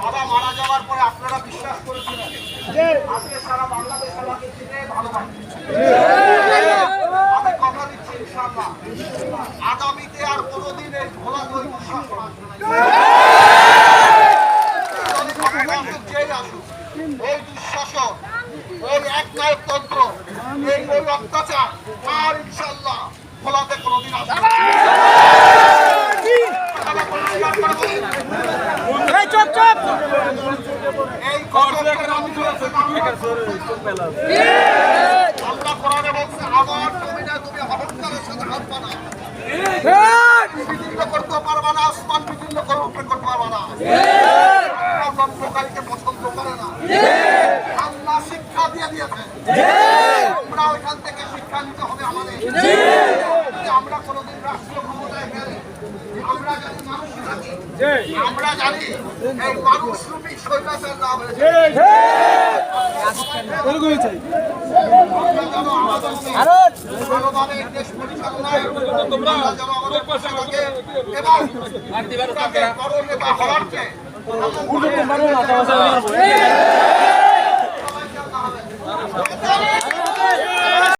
বাবা মারা যাওয়ার পরে আপনারা বিশ্বাস করেছিলেন? আজকে সারা বাংলাদেশ আমাকে চিনে আমি কথা দিচ্ছি আগামীতে আর কোনোদিন এই ভোলা দই দুঃশাসন আসবে না। যদি ক্ষমতা আসুক, যেই আসুক, এই দুঃশাসন এই একনায়কতন্ত্র এই ওই অত্যাচার আর ইনশাল্লাহ আল্লাহ কোরআনে বলছে আমার জমিনে তুমি অহংকারের সাথে হাত বানা করতে পারবা না আসমান করে করতে পারবা না আল্লাহ পছন্দ করে না আল্লাহ শিক্ষা দিয়ে আমরা ওইখান থেকে শিক্ষা নিতে হবে আমাদের আমরা কোনোদিন রাষ্ট্রীয় ক্ষমতায় গেলে আমরা জানি মানুষ থাকি আমরা জানি এই মানুষ রূপী সৈন্যদের নাম আমাদের